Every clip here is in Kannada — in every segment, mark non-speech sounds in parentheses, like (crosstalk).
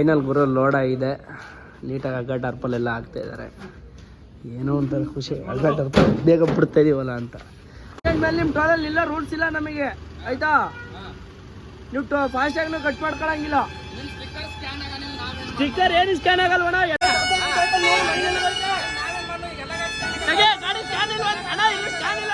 ಫೈನಲ್ ಗುರು ಲೋಡ್ ಆಗಿದೆ ನೀಟಾಗಿ ಹಗ್ಗ ಟರ್ಪಲ್ ಎಲ್ಲ ಹಾಕ್ತಾ ಇದ್ದಾರೆ. ಏನೋ ಒಂಥರ ಖುಷಿ. ಹಗ್ಗ ಟರ್ಪಲ್ ಬೇಗ ಬಿಡ್ತಾ ಇದೀವಲ್ಲ ಅಂತ. ಮೇಲೆ ನಿಮ್ಮ ಟೋಲಲ್ಲಿ ಇಲ್ಲ ರೂಲ್ಸ್ ಇಲ್ಲ ನಮಗೆ. ಆಯ್ತಾ? ನೀವು ಟೋ ಆಗಿ ಕಟ್ ಮಾಡ್ಕೊಳಂಗಿಲ್ಲ. ಸ್ಟಿಕ್ಕರ್ ಏನು ಸ್ಕ್ಯಾನ್ ಆಗಲ್ವಣ ಗಾಡಿ ಸ್ಕ್ಯಾನ್ ಇಲ್ಲ.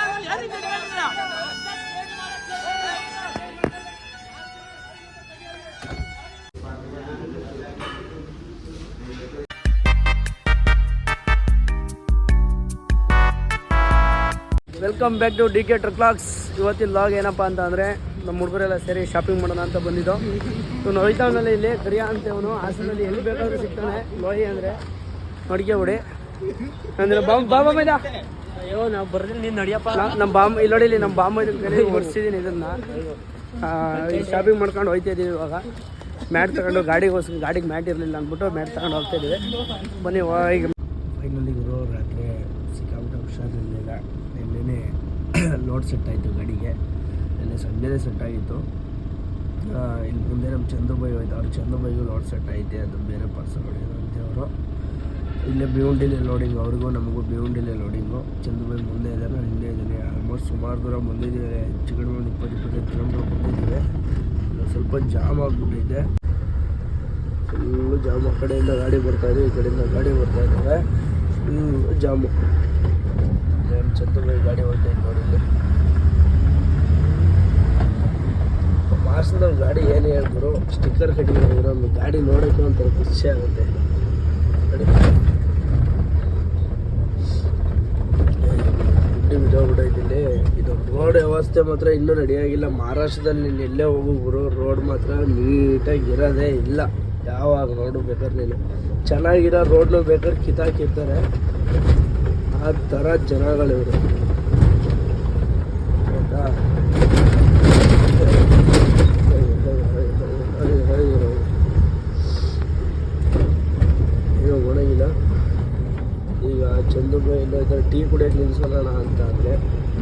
Welcome back to D K truck logs ಇವತ್ತಿನ ಲಾಗ್ ಏನಪ್ಪ ಅಂತ ಅಂದರೆ ನಮ್ಮ ಹುಡುಗರೆಲ್ಲ ಸೇರಿ ಶಾಪಿಂಗ್ ಮಾಡೋಣ ಅಂತ ಬಂದಿದ್ದು. ಇವನು ಹೋಯ್ತಾವನಲ್ಲಿ ಇಲ್ಲಿ ಕರಿಯ ಅಂತ ಇವನು ಹಾಸನಲ್ಲಿ ಎಲ್ಲಿ ಬೇಕಾದ್ರೂ ಸಿಗ್ತಾನೆ. ಲೋಹಿ ಅಂದರೆ ಮಡಿಕೆ ಬಿಡಿ ಅಂದರೆ ಬಾಂಬ್ ಬಾಬಾ ಮೈದ ಅಯ್ಯೋ ನಾವು ಬರ್ದಿಲ್ಲ ನೀನು ನಡಿಯಪ್ಪ. ನಮ್ಮ ಬಾಂಬ್ ಇಲ್ಲಿ ನೋಡಿ ಇಲ್ಲಿ ನಮ್ಮ ಬಾಂಬ್ ಇದನ್ನು ಕರಿ ಒರೆಸಿದ್ದೀನಿ ಇದನ್ನು. ಶಾಪಿಂಗ್ ಮಾಡ್ಕೊಂಡು ಹೋಯ್ತಾ ಇದ್ದೀವಿ ಇವಾಗ. ಮ್ಯಾಟ್ ತಗೊಂಡು ಗಾಡಿಗೋಸ್ಕರ ಗಾಡಿಗೆ ಮ್ಯಾಟ್ ಇರಲಿಲ್ಲ ಅಂದ್ಬಿಟ್ಟು ಮ್ಯಾಟ್ ತಗೊಂಡು ಹೋಗ್ತಾ ಇದ್ದೀವಿ ಬನ್ನಿ ಈಗ ಹುಷಾರಿರಲಿಲ್ಲ ನಿನ್ನೆ ಲೋಡ್ ಸೆಟ್ ಆಯಿತು ಗಾಡಿಗೆ. ನಿನ್ನೆ ಸಂಜೆನೇ ಸೆಟ್ ಆಗಿತ್ತು. ಇಲ್ಲಿ ಮುಂದೆ ನಮ್ಮ ಚಂದುಬೈ ಹೋಯ್ತು. ಅವ್ರು ಚಂದುಬೈಗೂ ಲೋಡ್ ಸೆಟ್ ಐತೆ ಅದು ಬೇರೆ ಹೊಡೆಯೋದಂತೆ ಅವರು ಇಲ್ಲೇ ಬಿವಂಡಿಲಿ ಲೋಡಿಂಗು ಅವ್ರಿಗೂ ನಮಗೂ ಬಿವಂಡಿಲೇ ಲೋಡಿಂಗು ಚಂದುಬೈ ಮುಂದೆ ಇದ್ದಾರೆ ನಾನು ಹಿಂದೆ ಇದ್ದೀನಿ ಆಲ್ಮೋಸ್ಟ್ ಸುಮಾರು ದೂರ ಮುಂದಿದ್ದೀವಿ ಹೆಚ್ಚು ಕಡಿಮೆ ಒಂದು ಇಪ್ಪತ್ತು, ಇಪ್ಪತ್ತೈದು ಕಿಲೋಮೀಟರ್ ಬಂದಿದ್ದೀವಿ ಸ್ವಲ್ಪ ಜಾಮ್ ಆಗಿಬಿಟ್ಟಿದೆ. ಫುಲ್ಲು ಜಾಮ್ ಆ ಕಡೆಯಿಂದ ಗಾಡಿ ಬರ್ತಾ ಇದೆ, ಈ ಕಡೆಯಿಂದ ಗಾಡಿ ಬರ್ತಾ ಇದ್ದಾವೆ ಫುಲ್ಲು ಜಾಮು ಚಂದ್ರಬಾಯಿ ಗಾಡಿ ಹೊರಟೈತೆ ನೋಡಿ ಇಲ್ಲಿ. ಗಾಡಿ ಏನು ಹೇಳಿದ್ರು ಸ್ಟಿಕ್ಕರ್ ನಮ್ಮ ಗಾಡಿ ನೋಡೋಕೆ ಒಂಥರ ಖುಷಿ ಆಗುತ್ತೆ. ಬಿದ್ದೋಗ್ಬಿಟ್ಟೈತೆ ಇಲ್ಲಿ. ಇದು ರೋಡ್ ವ್ಯವಸ್ಥೆ ಮಾತ್ರ ಇನ್ನೂ ನಡೆಯಾಗಿಲ್ಲ ಮಹಾರಾಷ್ಟ್ರದಲ್ಲಿ ಎಲ್ಲೇ ಹೋಗು ರೋಡ್ ಮಾತ್ರ ನೀಟಾಗಿ ಇರೋದೇ ಇಲ್ಲ. ಯಾವಾಗ ರೋಡು ಬೇಕಾದ್ರೆ ನೀನು. ಚೆನ್ನಾಗಿರೋ ರೋಡ್ನು ಬೇಕಾದ್ರೆ ಕಿತ್ತಾಕಿರ್ತಾರೆ. ಆ ಥರ ಜನಗಳಿವರು ಆಯ್ತಾ ಈಗ ಟೀ ಕುಡಿಯೋಕ್ಕೆ ನಿಲ್ಸೋಣ ಅಂತ ಅಂದರೆ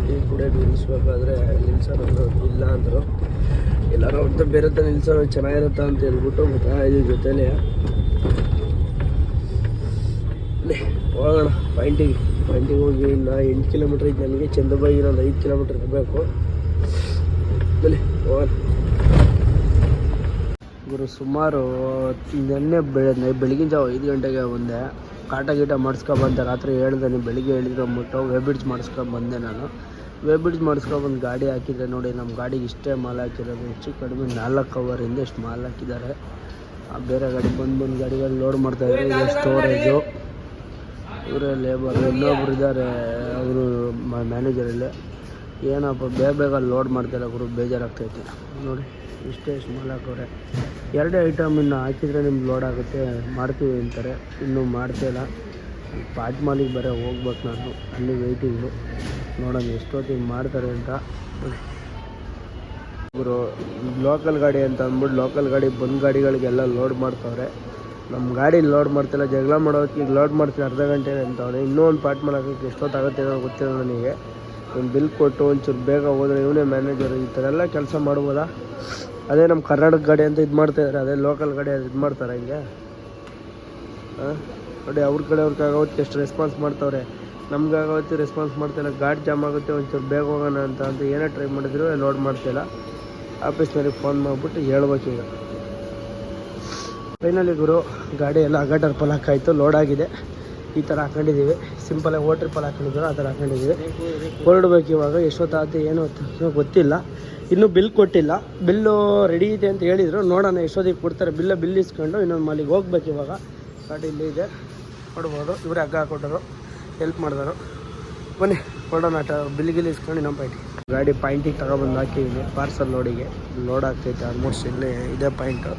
ಟೀ ಕುಡಿಯೋಕ್ಕೆ ನಿಲ್ಲಿಸ್ಬೇಕಾದ್ರೆ ನಿಲ್ಸೋಣ ಇಲ್ಲ ಅಂದರು. ಎಲ್ಲರೂ ಅಂತ ಬೇರೆ ಹತ್ರ ನಿಲ್ಸೋಣ, ಚೆನ್ನಾಗಿರುತ್ತಾ ಅಂತ ಹೇಳ್ಬಿಟ್ಟು ಗೊತ್ತಾ ಇದ್ರ ಜೊತೆಲೇ ಹೋಗೋಣ ಪಾಯಿಂಟಿಗೆ. ಪಾಯಿಂಟಿಗೆ ಹೋಗಿ ಇನ್ನು ಎಂಟು ಕಿಲೋಮೀಟ್ರ್ ಇದ್ದು ನನಗೆ ಚಂದಬಾಯಿಗೆ ಇರೋದು ಐದು ಕಿಲೋಮೀಟ್ರ್ ಇರಬೇಕು. ಹೋಗೋಣ. ಗುರು, ಸುಮಾರು ನಿನ್ನೆ ಬೆಳೆ ಬೆಳಗಿನ ಜಾವ ಐದು ಗಂಟೆಗೆ ಬಂದೆ. ಕಾಟ ಗೀಟ ಮಾಡಿಸ್ಕೊಬಂದೆ ರಾತ್ರಿ ಹೇಳ್ದೆ ನೀವು ಬೆಳಿಗ್ಗೆ ಹೇಳಿದ್ರು ಅಂದ್ಬಿಟ್ಟು ವೆಬ್ರಿಡ್ಜ್ ಮಾಡಿಸ್ಕೊಬಂದೆ ನಾನು. ವೇಬಿಡ್ಜ್ ಮಾಡಿಸ್ಕೊಬಂದು ಗಾಡಿ ಹಾಕಿದ್ರೆ ನೋಡಿ ನಮ್ಮ ಗಾಡಿಗೆ ಇಷ್ಟೇ ಮಾಲ್ ಹಾಕಿರೋದು. ಹೆಚ್ಚು ಕಡಿಮೆ ನಾಲ್ಕು ಅವರಿಂದ ಎಷ್ಟು ಮಾಲ್ ಹಾಕಿದ್ದಾರೆ. ಬೇರೆ ಗಾಡಿ ಬಂದು ಬಂದು ಗಾಡಿಗಳು ಲೋಡ್ ಮಾಡ್ತಾ ಇದ್ದಾರೆ. ಇದು ಸ್ಟೋರೇಜು ಇವರೇ ಲೇಬರ್ ಇನ್ನೊಬ್ರು ಇದ್ದಾರೆ ಅವರು ಮ್ಯಾನೇಜರಲ್ಲಿ ಏನಪ್ಪ, ಬೇಗ ಬೇಗ ಲೋಡ್ ಮಾಡ್ತಾರೆ ಗುರು, ಬೇಜಾರಾಗ್ತೈತೆ. ನೋಡಿ, ಇಷ್ಟೇ ಸ್ಮಾಲ್ ಮಾಲ್ ಹಾಕವ್ರೆ ಎರಡೇ ಐಟಮ್ ಇನ್ನು ಹಾಕಿದರೆ ನಿಮ್ಗೆ ಲೋಡ್ ಆಗುತ್ತೆ. ಮಾಡ್ತೀವಿ ಅಂತಾರೆ. ಇನ್ನೂ ಮಾಡ್ತಿಲ್ಲ ಪಾಟ್ ಮಾಲಿಗೆ ಬೇರೆ ಹೋಗ್ಬೇಕು ನಾನು. ಅಲ್ಲಿ ವೆಯ್ಟಿಂಗು ನೋಡೋಣ ಎಷ್ಟೊತ್ತಿಗೆ ಮಾಡ್ತಾರೆ ಅಂತ. ಇವರು ಲೋಕಲ್ ಗಾಡಿ ಅಂತ ಅಂದ್ಬಿಟ್ಟು ಲೋಕಲ್ ಗಾಡಿ ಬಂದ್ ಗಾಡಿಗಳಿಗೆಲ್ಲ ಲೋಡ್ ಮಾಡ್ತಾವ್ರೆ. ನಮ್ಮ ಗಾಡಿ ಲೋಡ್ ಮಾಡ್ತಿಲ್ಲ, ಜಗಳ ಮಾಡೋಕೆ ಈಗ ಲೋಡ್ ಮಾಡ್ತೀನಿ ಅರ್ಧ ಗಂಟೆ ಅಂತವ್ರೆ ಇನ್ನೂ ಒಂದು ಪಾರ್ಟ್ ಮಾಡೋಕ್ಕೆ ಎಷ್ಟೊತ್ತಾಗುತ್ತೆ ಅನ್ನೋ ಗೊತ್ತಿಲ್ಲ ನನಗೆ. ಒಂದು ಬಿಲ್ ಕೊಟ್ಟು ಒಂಚೂರು ಬೇಗ ಹೋದ್ರೆ ಇವನೇ ಮ್ಯಾನೇಜರ್ ಈ ಥರ ಎಲ್ಲ ಕೆಲಸ ಮಾಡ್ಬೋದಾ? ಅದೇ ನಮ್ಮ ಕರ್ನಾಟಕ ಗಾಡಿ ಅಂತ ಇದು ಮಾಡ್ತಾಯಿದ್ದಾರೆ ಅದೇ ಲೋಕಲ್ ಗಾಡಿ ಅದು ಇದು ಮಾಡ್ತಾರೆ ಹಿಂಗೆ. ಹಾಂ? ನೋಡಿ, ಅವ್ರ ಕಡೆ ಆಗೋತ್ತು ಎಷ್ಟು ರೆಸ್ಪಾನ್ಸ್ ಮಾಡ್ತಾವ್ರೆ. ನಮ್ಗೆ ಆಗೋತ್ತು ರೆಸ್ಪಾನ್ಸ್ ಮಾಡ್ತಿಲ್ಲ, ಗಾಡಿ ಜಾಮ್ ಆಗುತ್ತೆ, ಒಂಚೂರು ಬೇಗ ಹೋಗೋಣ ಅಂತ ಅಂತ ಏನೇ ಟ್ರೈ ಮಾಡಿದ್ರು ಲೋಡ್ ಮಾಡ್ತಿಲ್ಲ. ಆಫೀಸ್ನವ್ರಿಗೆ ಫೋನ್ ಮಾಡಿಬಿಟ್ಟು ಹೇಳ್ಬೇಕು ಈಗ. ಫೈನಲಿ ಗುರು, ಗಾಡಿ ಎಲ್ಲ ಅಗಟರ್ ಪಲ್ ಹಾಕಾಯ್ತು ಲೋಡ್ ಆಗಿದೆ. ಈ ಥರ ಹಾಕೊಂಡಿದ್ದೀವಿ. ಸಿಂಪಲಾಗಿ ವಾಟ್ರ್ ಪಲ್ ಹಾಕೊಂಡಿದ್ರು ಆ ಥರ ಹಾಕೊಂಡಿದ್ದೀವಿ. ಹೊರಡ್ಬೇಕು ಇವಾಗ, ಎಷ್ಟೊತ್ತಾಯ್ತು, ಏನು ಗೊತ್ತಿಲ್ಲ. ಇನ್ನೂ ಬಿಲ್ ಕೊಟ್ಟಿಲ್ಲ. ಬಿಲ್ಲು ರೆಡಿ ಇದೆ ಅಂತ ಹೇಳಿದರು. ನೋಡೋಣ, ಎಷ್ಟೊತ್ತಿಗೆ ಕೊಡ್ತಾರೆ. ಬಿಲ್ಲ ಬಿಲ್ ಇಸ್ಕೊಂಡು ಇನ್ನೊಂದು ಮಾಲಿಗೆ ಹೋಗ್ಬೇಕು ಇವಾಗ. ಗಾಡಿ ಇಲ್ಲಿದೆ ಇದೆ. ನೋಡ್ಬೋದು ಇವರೇ ಹಗ್ಗ ಹಾಕೊಟ್ಟರು. ಹೆಲ್ಪ್ ಮಾಡಿದ್ರು. ಬನ್ನಿ, ಕೊಡೋಣ ಆಟ. ಬಿಲ್ ಗಿಲ್ ಇಸ್ಕೊಂಡು ಇನ್ನೊಂದು ಪಾಯಿಂಟ್. ಗಾಡಿ ಪಾಯಿಂಟಿಗೆ ತಗೊಬಂದು ಹಾಕಿದ್ದೀನಿ ಪಾರ್ಸಲ್ ಲೋಡಿಗೆ ಲೋಡ್ ಆಗ್ತೈತೆ ಆಲ್ಮೋಸ್ಟ್ ಇಲ್ಲೇ ಇದೇ ಪಾಯಿಂಟು.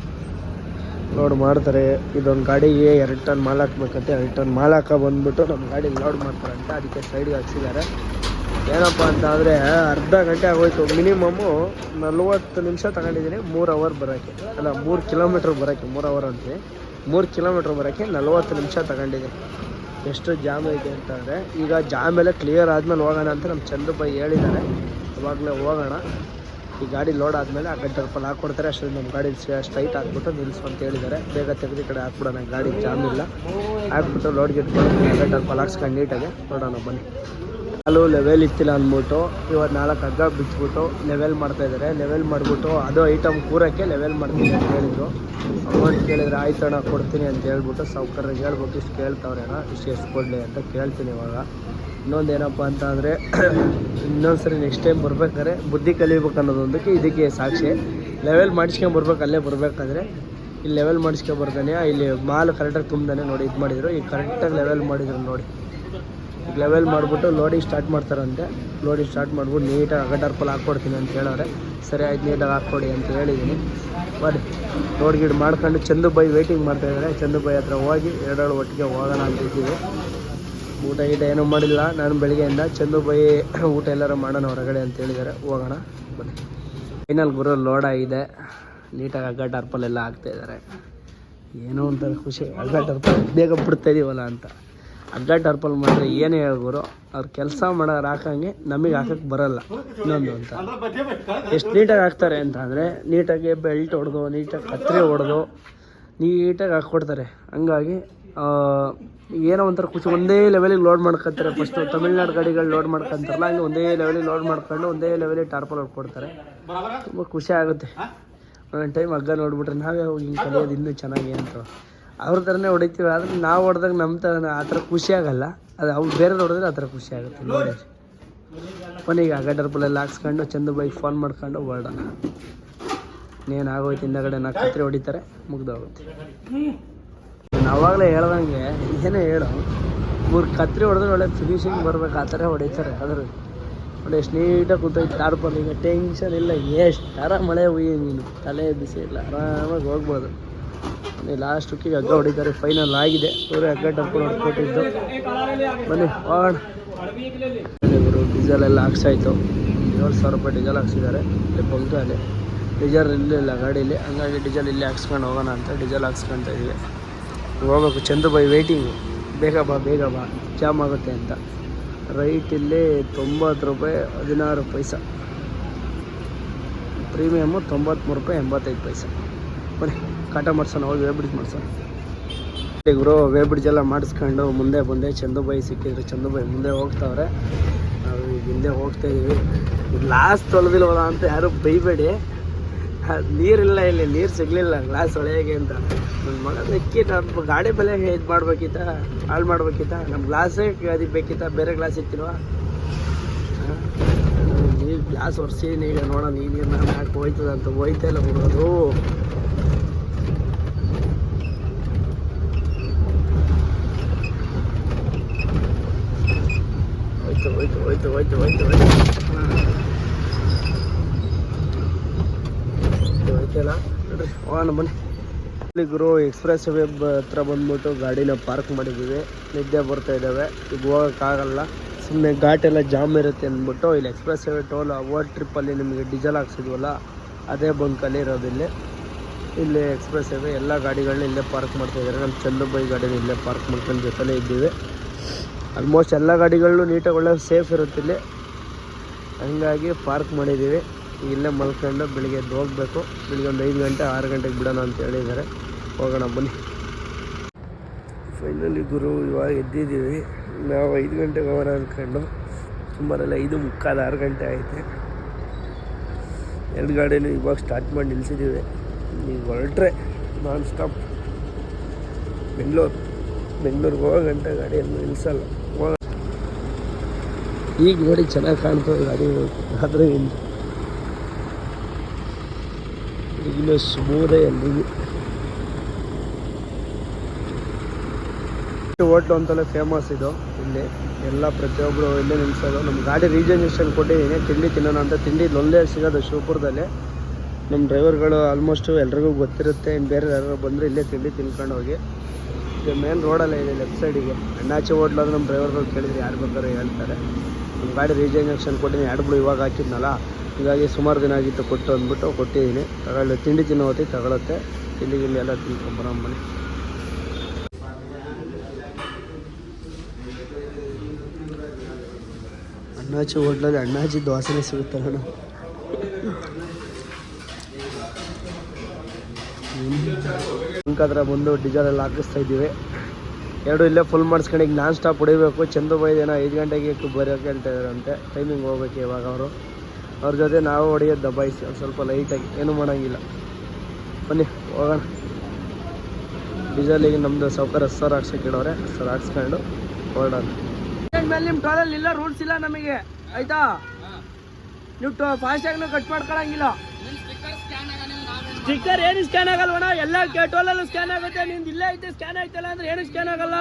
ಲೋಡ್ ಮಾಡ್ತಾರೆ. ಇದೊಂದು ಗಾಡಿಗೆ ಎರಡು ಟನ್ ಮಾಲ್ ಹಾಕ್ಬೇಕಂತೆ. ಎರಡು ಟನ್ ಮಾಲ್ ಹಾಕ ಬಂದ್ಬಿಟ್ಟು ನಮ್ಮ ಗಾಡಿ ಲೋಡ್ ಮಾಡ್ತಾರಂತೆ ಅದಕ್ಕೆ ಸೈಡ್ಗೆ ಹಾಕ್ಸಿದ್ದಾರೆ. ಏನಪ್ಪ ಅಂತ ಆದರೆ ಅರ್ಧ ಗಂಟೆ ಆಗೋಯ್ತು. ಮಿನಿಮಮ್ಮು ನಲ್ವತ್ತು ನಿಮಿಷ ತಗೊಂಡಿದ್ದೀನಿ. ಮೂರು ಅವರ್ ಬರೋಕ್ಕೆ. ಅಲ್ಲ, ಮೂರು ಕಿಲೋಮೀಟ್ರ್ ಬರೋಕ್ಕೆ. ಮೂರು ಅವರ್ ಅಂತೀವಿ ಮೂರು ಕಿಲೋಮೀಟ್ರ್ ಬರೋಕ್ಕೆ ನಲ್ವತ್ತು ನಿಮಿಷ ತಗೊಂಡಿದ್ದೀನಿ. ಎಷ್ಟು ಜಾಮ್ ಐತೆ ಅಂತಂದರೆ ಈಗ ಜಾಮ್ ಎಲ್ಲ ಕ್ಲಿಯರ್ ಆದ್ಮೇಲೆ ಹೋಗೋಣ ಅಂತ ನಮ್ಮ ಚಂದ್ರಬಾಯಿ ಹೇಳಿದ್ದಾರೆ. ಇವಾಗಲೇ ಹೋಗೋಣ. ಈ ಗಾಡಿ ಲೋಡ್ ಆದಮೇಲೆ ಆ ಗಂಟೆ ರೂಪಾಯಿ ಹಾಕ್ಕೊಡ್ತಾರೆ ಅಷ್ಟೇ ನಮ್ಮ ಗಾಡಿ ಸ್ಟ್ರೈಟ್ ಹಾಕ್ಬಿಟ್ಟು ನಿಲ್ಸು ಅಂತ ಹೇಳಿದ್ದಾರೆ. ಬೇಗ ತೆಗೆದು ಈ ಕಡೆ ಹಾಕ್ಬಿಡೋಣ. ಗಾಡಿ ಜಾಮ್ ಇಲ್ಲ. ಹಾಕ್ಬಿಟ್ಟು ಲೋಡ್ ಗಿಟ್ ಗಂಟೆ ರೂಪಾಯಿ ಹಾಕ್ಸ್ಕೊಂಡು ನೀಟಾಗಿ ನೋಡೋಣ ಬನ್ನಿ. ಹಾಲು ಲೆವೆಲ್ ಇತ್ತಿಲ್ಲ ಅಂದ್ಬಿಟ್ಟು. ಇವತ್ತು ನಾಲ್ಕು ಹಗ್ಗ ಬಿಚ್ಚಿಬಿಟ್ಟು ಲೆವೆಲ್ ಮಾಡ್ತಾ ಇದ್ದಾರೆ. ಲೆವೆಲ್ ಮಾಡಿಬಿಟ್ಟು ಅದು ಐಟಮ್ ಕೂರಕ್ಕೆ ಲೆವೆಲ್ ಮಾಡ್ತೀನಿ ಅಂತ ಹೇಳಿದ್ರು. ಅಮೌಂಟ್ ಕೇಳಿದ್ರೆ ಅಣ್ಣ, ಕೊಡ್ತೀನಿ ಅಂತ ಹೇಳ್ಬಿಟ್ಟು ಸೌಕರ್ಯ ಹೇಳ್ಬಿಟ್ಟು ಇಷ್ಟು ಕೇಳ್ತಾವ್ರೆ ಅಣ್ಣ. ಇಷ್ಟು ಎಷ್ಟು ಕೊಡಲಿ ಅಂತ ಕೇಳ್ತೀನಿ ಇವಾಗ. ಇನ್ನೊಂದು ಏನಪ್ಪ ಅಂತ ಅಂದರೆ ಇನ್ನೊಂದು ಸರಿ ನೆಕ್ಸ್ಟ್ ಟೈಮ್ ಬರ್ಬೇಕಾದ್ರೆ ಬುದ್ಧಿ ಕಲಿಬೇಕು ಅನ್ನೋದೊಂದಕ್ಕೆ ಇದಕ್ಕೆ ಸಾಕ್ಷಿ. ಲೆವೆಲ್ ಮಾಡಿಸ್ಕೊಂಡು ಬರ್ಬೇಕು, ಅಲ್ಲೇ ಬರಬೇಕಾದ್ರೆ. ಇಲ್ಲಿ ಲೆವೆಲ್ ಮಾಡಿಸ್ಕೊಂಡು ಬರ್ತಾನೆ ಇಲ್ಲಿ ಮಾಲ್ ಕರೆಕ್ಟಾಗಿ ತುಂಬ್ದಾನೆ ನೋಡಿ, ಇದು ಮಾಡಿದರು. ಈಗ ಕರೆಕ್ಟಾಗಿ ಲೆವೆಲ್ ಮಾಡಿದ್ರು ನೋಡಿ. ಲೆವೆಲ್ ಮಾಡಿಬಿಟ್ಟು ಲೋಡಿಂಗ್ ಸ್ಟಾರ್ಟ್ ಮಾಡ್ತಾರಂತೆ. ಲೋಡಿಂಗ್ ಸ್ಟಾರ್ಟ್ ಮಾಡ್ಬಿಟ್ಟು ನೀಟಾಗಿ ಅಗಟರ್ಪಲ್ ಹಾಕ್ಕೊಡ್ತೀನಿ ಅಂತ ಹೇಳೋರೆ ಸರಿ ಆಯ್ತು ನೀಟಾಗಿ ಹಾಕ್ಕೊಡಿ ಅಂತ ಹೇಳಿದ್ದೀನಿ ಬನ್ನಿ ಲೋಡ್ ಗಿಡ್ ಮಾಡ್ಕೊಂಡು ಚಂದು ಬೈ ವೆಯ್ಟಿಂಗ್ ಮಾಡ್ತಾ ಇದ್ದಾರೆ. ಚಂದು ಬೈ ಹತ್ರ ಹೋಗಿ ಎರಡೆರಡು ಒಟ್ಟಿಗೆ ಹೋಗೋಣ ಅಂತ ಇದ್ದೀವಿ. ಊಟ ಗೀಟ ಏನೂ ಮಾಡಿಲ್ಲ. ನಾನು ಬೆಳಿಗ್ಗೆಯಿಂದ ಚಂದು ಬೈ (clears throat) ಊಟ ಎಲ್ಲರೂ ಮಾಡೋಣ ಹೊರಗಡೆ ಅಂತ ಹೇಳಿದ್ದಾರೆ. ಹೋಗೋಣ. ಬನ್ನಿ. ಫೈನಲ್ ಗುರು ಲೋಡ್ ಆಗಿದೆ ನೀಟಾಗಿ ಅಗ್ಗ ಟರ್ಪಲ್ ಎಲ್ಲ ಹಾಕ್ತಾ ಇದ್ದಾರೆ. ಏನೋ ಒಂಥರ ಖುಷಿ. ಅಗ್ಗ ಟರ್ಪಲ್ ಬೇಗ ಬಿಡ್ತಾ ಇದೀವಲ್ಲ ಅಂತ. ಅಗ್ಗ ಟರ್ಪಲ್ ಮಾಡಿದ್ರೆ ಏನೇ ಹೇಳ್ಗುರು ಅವ್ರು ಕೆಲಸ ಮಾಡೋರು ಹಾಕಂಗೆ ನಮಗೆ ಹಾಕಕ್ಕೆ ಬರಲ್ಲ. ಇನ್ನೊಂದು ಅಂತ. ಎಷ್ಟು ನೀಟಾಗಿ ಹಾಕ್ತಾರೆ ಅಂತ ಅಂದರೆ, ನೀಟಾಗಿ ಬೆಲ್ಟ್ ಹೊಡೆದು, ನೀಟಾಗಿ ಕತ್ತರಿ ಹೊಡೆದು, ನೀಟಾಗಿ ಹಾಕ್ಕೊಡ್ತಾರೆ. ಹಂಗಾಗಿ ಏನೋ ಒಂಥರ ಖುಷಿ, ಒಂದೇ ಲೆವೆಲಿಗೆ ಲೋಡ್ ಮಾಡ್ಕೊತಾರೆ. ಫಸ್ಟು ತಮಿಳ್ನಾಡು ಗಾಡಿಗಳು ಲೋಡ್ ಮಾಡ್ಕೊಂತಾರಲ್ಲ ಹಂಗೆ ಒಂದೇ ಲೆವೆಲಿಗೆ ಲೋಡ್ ಮಾಡ್ಕೊಂಡು ಒಂದೇ ಲೆವೆಲಿಗೆ ಟಾರ್ಪಲ್ ಹೊಡ್ಕೊಡ್ತಾರೆ. ತುಂಬ ಖುಷಿ ಆಗುತ್ತೆ. ಒಂದೊಂದು ಟೈಮ್ ಹಗ್ಗ ನೋಡ್ಬಿಟ್ರೆ ನಾವೇ ಹೋಗಿ ಹಿಂಗೆ ಕಲಿಯೋದು ಇನ್ನೂ ಚೆನ್ನಾಗಿ ಅಂತ ಅವ್ರ ಥರನೇ ಹೊಡಿತೀವಿ, ಆದರೆ ನಾವು ಹೊಡೆದಾಗ ನಮ್ಮ ಥರ ಆ ಥರ ಖುಷಿ ಆಗಲ್ಲ. ಅದು ಅವ್ರು ಬೇರೆ ಹೊಡೆದ್ರೆ ಆ ಥರ ಖುಷಿ ಆಗುತ್ತೆ ನೋಡಿ. ಕೊನೆಗೆ ಹಗ್ಗ ಟರ್ಪಲೆಲ್ಲ ಹಾಕ್ಸ್ಕೊಂಡು ಚಂದ ಬೈಕ್ ಫೋನ್ ಮಾಡ್ಕೊಂಡು ಹೊರಡೋಣ ಇನ್ನೇನು ಆಗೋಯ್ತು ಹಿಂದಗಡೆ ನಾಲ್ಕು ಕತ್ರಿ ಹೊಡಿತಾರೆ, ಮುಗ್ದೋಗುತ್ತೆ. ನಾವಾಗಲೇ ಹೇಳ್ದಂಗೆ, ಏನೇ ಹೇಳು. ಮೂರು ಕತ್ರಿ ಹೊಡೆದ್ರೆ ಒಳ್ಳೆ ಫಿನಿಶಿಂಗ್ ಬರ್ಬೇಕು, ಆ ಥರ ಹೊಡಿತಾರೆ ಅದ್ರಲ್ಲಿ ನೋಡಿ ಎಷ್ಟು ನೀಟಾಗಿ ಕೂತೈತೆ ಟಾರ್ಪಲ್ ಈಗ ಟೆನ್ಷನ್ ಇಲ್ಲ, ಎಷ್ಟು ಆರಾಮ ಮಳೆ ಹುಯ್ಯಿ ನೀನು. ತಲೆ ಬಿಸಿ ಇಲ್ಲ, ಆರಾಮಾಗಿ ಹೋಗ್ಬೋದು. ಲಾಸ್ಟ್ ಹುಕ್ಕಿಗೆ ಹಗ್ಗ ಹೊಡಿತಾರೆ ಫೈನಲ್ ಆಗಿದೆ. ಅವರೇ ಹಗ್ಗ ಟರ್ಪಲ್ ಹೊಡ್ಕೊಟ್ಟಿದ್ದು ಬನ್ನಿ, ಹೋಗೋಣ. ಇವರು ಡೀಸೆಲ್ ಎಲ್ಲ ಹಾಕ್ಸಾಯ್ತು. ಏಳು ಸಾವಿರ ರೂಪಾಯಿ ಡೀಸೆಲ್ ಹಾಕ್ಸಿದ್ದಾರೆ. ಇಲ್ಲಿ ಬಂತು ಅಲ್ಲಿ. ಡೀಸೆಲ್ ಇಲ್ಲ ಗಾಡೀಲಿ. ಹಂಗಾಗಿ ಡೀಸೆಲ್ ಇಲ್ಲಿ ಹಾಕ್ಸ್ಕೊಂಡು ಹೋಗೋಣ ಅಂತ ಡೀಸೆಲ್ ಹಾಕ್ಸ್ಕೊತಾ ಇದೀವಿ ಹೋಗ್ಬೇಕು. ಚಂದು ಬೈ ವೇಟಿಂಗು ಬೇಗ ಬಾ ಬೇಗ ಬಾ. ಜಾಮ್ ಆಗುತ್ತೆ ಅಂತ. ರೈಟ್ ಇಲ್ಲಿ ತೊಂಬತ್ತು ರೂಪಾಯಿ, ಹದಿನಾರು ಪೈಸ. ಪ್ರೀಮಿಯಮ್ಮು ತೊಂಬತ್ತ್ಮೂರು ರೂಪಾಯಿ, ಎಂಬತ್ತೈದು ಪೈಸ. ಬನ್ನಿ, ಕಾಟ ಮಾಡ್ಸೋಣ, ಹೋಗಿ ವೇ ಬ್ರಿಡ್ಜ್ ಮಾಡ್ಸೋಣ. ಇವರು ವೇ ಎಲ್ಲ ಮಾಡಿಸ್ಕೊಂಡು ಮುಂದೆ ಬಂದೆ. ಚಂದುಬಾಯಿ ಸಿಕ್ಕಿದ್ರು ಚಂದುಬಾಯಿ ಮುಂದೆ ಹೋಗ್ತಾವ್ರೆ. ನಾವು ಈಗ ಹಿಂದೆ ಹೋಗ್ತಾ ಇದೀವಿ. ಲಾಸ್ಟ್ ತೊಳೆದಿಲ್ವಲ್ಲ ಅಂತ ಯಾರು ಬೈಬೇಡಿ. ನೀರಿಲ್ಲ ಇಲ್ಲಿ, ನೀರು ಸಿಗ್ಲಿಲ್ಲ ಗ್ಲಾಸ್ ಒಳಗೆ ಅಂತ. ನನ್ನ ಮಗ ನಮ್ಮ ಗಾಡಿ ಬೆಲೆ ಇದು ಮಾಡ್ಬೇಕಿತ್ತ, ಹಾಳು ಮಾಡ್ಬೇಕಿತ್ತ ನಮ್ಮ ಗ್ಲಾಸೇ ಅದಕ್ಕೆ ಬೇಕಿತ್ತ, ಬೇರೆ ಗ್ಲಾಸ್ ಇತ್ತಿಲ್ವಾ ನೀರು ಗ್ಲಾಸ್ ಒರೆಸಿ ಈಗ ನೋಡೋಣ ಈ ನೀರು ನಾನು ಹಾಕಿ ಹೋಯ್ತದ ಅಂತ ಹೋಯ್ತಾ ಇಲ್ಲ ಬಿಡೋದು ಹೋಯ್ತು ಹೋಯ್ತು ಹೋಯ್ತು ಹೋಯ್ತು ಹೋಯ್ತು. ಹೋಯ್ತು ಹೋಯ್ತಲ್ಲ ನೋಡ್ರಿ, ಹೋಗೋಣ ಬನ್ನಿ. ಇಲ್ಲಿ ಗುರು ಎಕ್ಸ್ಪ್ರೆಸ್ ವೇ ಹತ್ರ ಬಂದ್ಬಿಟ್ಟು ಗಾಡಿನ ಪಾರ್ಕ್ ಮಾಡಿದ್ದೀವಿ. ನಿದ್ದೆ ಬರ್ತಾ ಇದ್ದಾವೆ. ಈಗ ಹೋಗೋಕ್ಕಾಗಲ್ಲ ಸುಮ್ಮನೆ ಘಾಟೆಲ್ಲ ಜಾಮ್ ಇರುತ್ತೆ ಅಂದ್ಬಿಟ್ಟು ಇಲ್ಲಿ ಎಕ್ಸ್ಪ್ರೆಸ್ ವೇ ಟೋಲ್ ಓವರ್ ಟ್ರಿಪ್ಪಲ್ಲಿ ನಿಮಗೆ ಡೀಸೆಲ್ ಹಾಕ್ಸಿದ್ವಲ್ಲ, ಅದೇ ಬಂಕಲ್ಲಿ ಇರೋದು ಇಲ್ಲಿ. ಇಲ್ಲಿ ಎಕ್ಸ್ಪ್ರೆಸ್ ವೇ ಎಲ್ಲ ಗಾಡಿಗಳನ್ನ ಇಲ್ಲೇ ಪಾರ್ಕ್ ಮಾಡ್ತಾ ಇದ್ದಾರೆ. ನಮ್ಮ ಚಂದು ಬೈ ಗಾಡಿನ ಇಲ್ಲೇ ಪಾರ್ಕ್ ಮಾಡ್ಕೊಂಡು ಜೊತೆಲೇ ಇದ್ದೀವಿ. ಆಲ್ಮೋಸ್ಟ್ ಎಲ್ಲ ಗಾಡಿಗಳನ್ನೂ ನೀಟಾಗಿ ಒಳ್ಳೆ ಸೇಫ್ ಇರುತ್ತೆ ಇಲ್ಲಿ. ಹಂಗಾಗಿ ಪಾರ್ಕ್ ಮಾಡಿದ್ದೀವಿ. ಇಲ್ಲೇ ಮಲ್ಕೊಂಡು ಬೆಳಿಗ್ಗೆ ಎದ್ದು ಹೋಗಬೇಕು. ಬೆಳಿಗ್ಗೆ ಒಂದು ಐದು ಗಂಟೆ, ಆರು ಗಂಟೆಗೆ ಬಿಡೋಣ ಅಂತ ಹೇಳಿದ್ದಾರೆ. ಹೋಗೋಣ, ಬನ್ನಿ. ಫೈನಲಿ ಗುರು, ಇವಾಗ ಎದ್ದಿದ್ದೀವಿ. ನಾವು ಐದು ಗಂಟೆಗೆ ಹೋಗೋಣ ಅಂದ್ಕೊಂಡು, ಸುಮಾರೆಲ್ಲ ಐದು ಮುಕ್ಕಾಲು, ಆರು ಗಂಟೆ ಆಯಿತು. ಎರಡು ಗಾಡಿನೂ ಇವಾಗ ಸ್ಟಾರ್ಟ್ ಮಾಡಿ ನಿಲ್ಸಿದ್ದೀವಿ. ಈಗ ಹೊರಟ್ರೆ ನಾನ್ ಸ್ಟಾಪ್ ಬೆಂಗಳೂರು, ಬೆಂಗಳೂರಿಗೆ ಹೋಗೋ ಗಂಟೆ ಗಾಡಿಯನ್ನು ನಿಲ್ಲಿಸಲ್ಲ ಹೋಗ ಈಗ ನೋಡಿ ಚೆನ್ನಾಗಿ ಕಾಣ್ತದೆ ಗಾಡಿ. ಆದರೆ ಈಗಲೂ ಸ್ಮೂದೇ ಎಲ್ಲಿಗೆ ಹೋಟ್ಲು ಅಂತಲೇ ಫೇಮಸ್ ಇದು. ಇಲ್ಲಿ ಎಲ್ಲ ಪ್ರತಿಯೊಬ್ಬರು ಇಲ್ಲೇ ನಿಲ್ಸೋದು. ನಮ್ಮ ಗಾಡಿ ರೀಜನೇಷನ್ ಕೊಟ್ಟಿದ್ದೀನಿ. ತಿಂಡಿ ತಿನ್ನೋಣ ಅಂತ. ತಿಂಡಿ ಇಲ್ಲೊಂದೇ ಸಿಗೋದು ಶಿವಪುರದಲ್ಲಿ. ನಮ್ಮ ಡ್ರೈವರ್ಗಳು ಆಲ್ಮೋಸ್ಟು ಎಲ್ರಿಗೂ ಗೊತ್ತಿರುತ್ತೆ. ಇನ್ನು ಬೇರೆ ಯಾರು ಬಂದರೆ ಇಲ್ಲೇ ತಿಂಡಿ ತಿನ್ಕೊಂಡು ಹೋಗಿ. ಇದು ಮೇನ್ ರೋಡಲ್ಲೇ ಇದೆ ಲೆಫ್ಟ್ ಸೈಡಿಗೆ ಅಣ್ಣಾಚೆ ಹೋಟ್ಲು ಅಂದರೆ ನಮ್ಮ ಡ್ರೈವರ್ಗಳು ಕೇಳಿದ್ರೆ ಯಾರು ಬೇಕಾದ್ರೆ ಹೇಳ್ತಾರೆ. ನಮ್ಮ ಗಾಡಿ ರೀಜನೇಷನ್ ಕೊಟ್ಟಿದ್ದೀನಿ. ಎರಡು ಬಿಡು ಇವಾಗ ಹಾಕಿದ್ನಲ್ಲ. ಹೀಗಾಗಿ ಸುಮಾರು ದಿನ ಆಗಿತ್ತು ಕೊಟ್ಟು ಅಂದ್ಬಿಟ್ಟು ಕೊಟ್ಟಿದ್ದೀನಿ. ತಗೊಳ್ಳಿ, ತಿಂಡಿ ತಿನ್ನೋ ಹೊತ್ತಿಗೆ ತಗೊಳುತ್ತೆ. ತಿಂಡಿ ಗಿಂಡಿ ಎಲ್ಲ ತಿನ್ಕೊಂಬರೋಣ ಬನ್ನಿ. ಅಣ್ಣಾಚಿ ಹೋಟ್ಲಲ್ಲಿ ಅಣ್ಣಾಜಿ ದೋಸೆನೇ ಸಿಗುತ್ತಲ್ಲ ಅದರ ಬಂದು ಡೀಸೆಲ್ ಎಲ್ಲ ಹಾಕಿಸ್ತಾ ಇದ್ದೀವಿ. ಎರಡು ಇಲ್ಲೇ ಫುಲ್ ಮಾಡಿಸ್ಕೊಂಡು ಈಗ ನಾನ್ ಸ್ಟಾಪ್ ಹೊಡಿಬೇಕು. ಚಂದು ಬೈದೇನೋ ಐದು ಗಂಟೆಗೆ ಬರೋಕೆ ಅಂತ ಇದ್ದಾರಂತೆ. ಟೈಮಿಂಗ್ ಹೋಗ್ಬೇಕು ಇವಾಗ ಅವರು. ಅವ್ರ ಜೊತೆ ನಾವು ಹೊಡೆಯೋದು ದಬಾಯಿಸಿ ಅವ್ರು ಸ್ವಲ್ಪ ಲೈಟಾಗಿ ಏನೂ ಮಾಡೋಂಗಿಲ್ಲ. ಬನ್ನಿ, ಹೋಗೋಣ. ಡೀಸೆಲಿಗೆ ನಮ್ಮದು ಸೌಕರ್ಯ, ಸರ್ ಹಾಕ್ಸಕ್ಕೆ ಇಡೋರೆ. ಸರ್ ಹಾಕ್ಸ್ಕೊಂಡು ಹೊರಡೋಣ. ಮೇಲೆ ನಿಮ್ಮ ಕಾಲಲ್ಲಿ ಇಲ್ಲ ರೂಲ್ಸ್ ಇಲ್ಲ ನಮಗೆ. ಆಯ್ತಾ? ನೀವು ಫಾಸ್ಟಾಗ್ನು ಕಟ್ ಮಾಡ್ಕೊಳಂಗಿಲ್ಲ. ಸ್ಟಿಕ್ಕರ್ ಏನು ಸ್ಕ್ಯಾನ್ ಆಗಲ್ವಣ ಎಲ್ಲ ಟೋಲಲ್ಲೂ ಸ್ಕ್ಯಾನ್ ಆಗುತ್ತೆ. ನಿಂದು ಇಲ್ಲೇ ಐತೆ ಸ್ಕ್ಯಾನ್ ಆಯ್ತಲ್ಲ ಅಂದ್ರೆ ಏನು ಸ್ಕ್ಯಾನ್ ಆಗಲ್ಲ?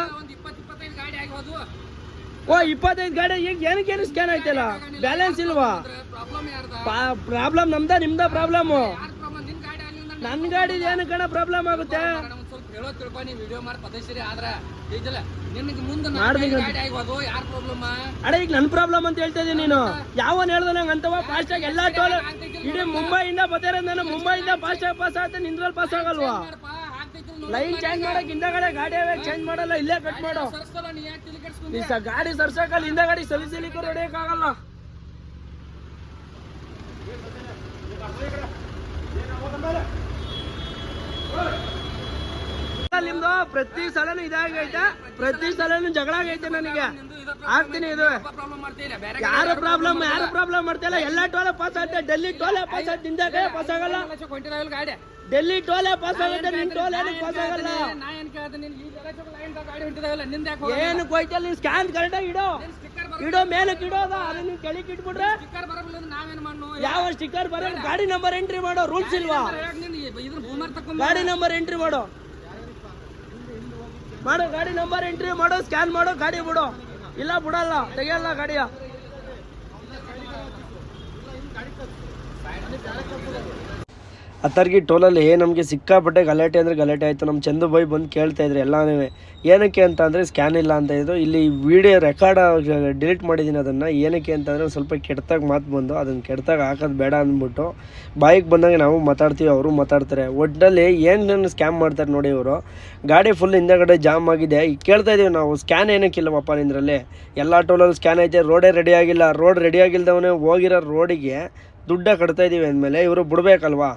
ಓ, ಇಪ್ಪತ್ತೈದು ಗಾಡಿ ಈಗ ಏನಕ್ಕೆ ಏನು ಸ್ಕ್ಯಾನ್ ಆಯ್ತಲ್ಲ? ಬ್ಯಾಲೆನ್ಸ್ ಇಲ್ವಾ? ಪ್ರಾಬ್ಲಮ್ ನಮ್ದ, ನಿಮ್ದ ಪ್ರಾಬ್ಲಮ್ ನನ್ನ ಗಾಡಿ ಏನು ಕಣ ಪ್ರಾಬ್ಲಮ್ ಆಗುತ್ತೆ? ಅಡೆ ಈಗ ನನ್ನ ಪ್ರಾಬ್ಲಮ್ ಅಂತ ಹೇಳ್ತಾ ಇದೀನಿ ನೀನು. ಯಾವನ್ ಹೇಳ್ದ ನಂಗೆ ಅಂತವ? ಫಾಸ್ಟ್ ಆಗಿ ಎಲ್ಲಾ ಟೋಲ್ ಇಡೀ ಮುಂಬೈಯಿಂದ ಬತ್ತಿರೋ ನಾನು. ಮುಂಬೈಯಿಂದ ಫಾಸ್ಟ್ ಆಗಿ ಪಾಸ್ ಆಗುತ್ತೆ ನಿಂದ್ರಲ್ಲಿ ಪಾಸ್ ಆಗಲ್ವಾ? ಲೈನ್ ಚೇಂಜ್ ಮಾಡಕ್ ಹಿಂದಗಡೆ ಗಾಡಿ ಚೇಂಜ್ ಮಾಡಲ್ಲ ಇಲ್ಲೇ ಕಟ್ ಮಾಡೋ. ನೀ ಸ ಗಾಡಿ ಸರ್ಸಕಲ್ಲ ಹಿಂದಗಡೆ ಸಲಿ ಸಲಿಕರು ಹೊಡೆಯಕ್ಕಾಗಲ್ಲ ನಿಮ್ದು ಪ್ರತಿ ಸಲನು ಇದಾಗೈತೆ ಪ್ರತಿ ಸಲನು ಜಗಳ ಆಗೈತೆ ನನಗೆ. ಆಗ್ತೀನಿ ಇದು. ಯಾರ ಪ್ರಾಬ್ಲಮ್ ಯಾರು ಪ್ರಾಬ್ಲಮ್ ಮಾಡ್ತಿಲ್ಲ. ಎಲ್ಲ ಟೋಲೆ ಪಾಸ್ ಆಗ್ತದೆ ಡೆಲ್ಲಿ ಟೋಲೆ ಪಾಸ್ ಆಗ್ತಿಂದ ಪಾಸ್ ಆಗಲ್ಲ. ಡೆಲ್ಲಿ ಟೋಲೆ ಪಾಸ್ ಆಗುತ್ತೆ ನಿನ್ ಟೋಲೆ ಪಾಸ್ ಆಗಲ್ಲ ಏನು ಕೊಯ್ತಲ್ಲ ನೀನ್ ಸ್ಕ್ಯಾನ್ ಕರೆಕ್ಟಾಗಿ ಇಡೋ ಇಡೋ ಮೇಲೆ ಇಡೋದ ಅದು ನೀನ್ ಕೆಳಗೆ ಇಟ್ಬಿಟ್ರೆ ಯಾವ ಸ್ಟಿಕ್ಕರ್ ಬರ ಗಾಡಿ ನಂಬರ್ ಎಂಟ್ರಿ ಮಾಡೋ ರೂಲ್ಸ್ ಇಲ್ವಾ ಗಾಡಿ ನಂಬರ್ ಎಂಟ್ರಿ ಮಾಡೋ ಮಾಡೋ ಗಾಡಿ ನಂಬರ್ ಎಂಟ್ರಿ ಮಾಡೋ ಸ್ಕ್ಯಾನ್ ಮಾಡೋ ಗಾಡಿ ಬಿಡು ಇಲ್ಲ ಬಿಡಲ್ಲ ತೆಗಿಯಲ್ಲ ಗಾಡಿಯ ಅತ್ತರ್ಗಿ ಟೋಲಲ್ಲಿ ನಮಗೆ ಸಿಕ್ಕಾಪಟ್ಟೆ ಗಲಾಟೆ ಅಂದರೆ ಗಲಾಟೆ ಆಯಿತು. ನಮ್ಮ ಚಂದು ಬಾಯ್ ಬಂದು ಕೇಳ್ತಾ ಇದ್ರು ಎಲ್ಲನೂ. ಏನಕ್ಕೆ ಅಂತ ಅಂದರೆ, ಸ್ಕ್ಯಾನ್ ಇಲ್ಲ ಅಂತ ಇದ್ರು. ಇಲ್ಲಿ ವಿಡಿಯೋ ರೆಕಾರ್ಡ್ ಡಿಲೀಟ್ ಮಾಡಿದ್ದೀನಿ ಅದನ್ನು. ಏನಕ್ಕೆ ಅಂತಂದರೆ ಸ್ವಲ್ಪ ಕೆಡ್ತಾಗ ಮಾತು ಬಂದು ಅದನ್ನು ಕೆಡ್ತಾಗ ಹಾಕೋದು ಬೇಡ ಅಂದ್ಬಿಟ್ಟು, ಬಾಯಿಗೆ ಬಂದಾಗ ನಾವು ಮಾತಾಡ್ತೀವಿ, ಅವರು ಮಾತಾಡ್ತಾರೆ. ಒಟ್ಟಿನಲ್ಲಿ ಏನು ಸ್ಕ್ಯಾಮ್ ಮಾಡ್ತಾರೆ ನೋಡಿ ಇವರು. ಗಾಡಿ ಫುಲ್ ಹಿಂದೆಗಡೆ ಜಾಮ್ ಆಗಿದೆ. ಈಗ ಕೇಳ್ತಾ ಇದ್ದೀವಿ ನಾವು, ಸ್ಕ್ಯಾನ್ ಏನಕ್ಕಿಲ್ಲವಪ್ಪ ನಿಂದ್ರಲ್ಲಿ? ಎಲ್ಲ ಟೋಲಲ್ಲಿ ಸ್ಕ್ಯಾನ್ ಐತೆ. ರೋಡೇ ರೆಡಿ ಆಗಿಲ್ಲ. ರೋಡ್ ರೆಡಿ ಆಗಿಲ್ಲದವನೇ ಹೋಗಿರೋ ರೋಡಿಗೆ ದುಡ್ಡ ಕಟ್ತಾ ಇದ್ದೀವಿ ಅಂದಮೇಲೆ ಇವರು ಬಿಡ್ಬೇಕಲ್ವಾ?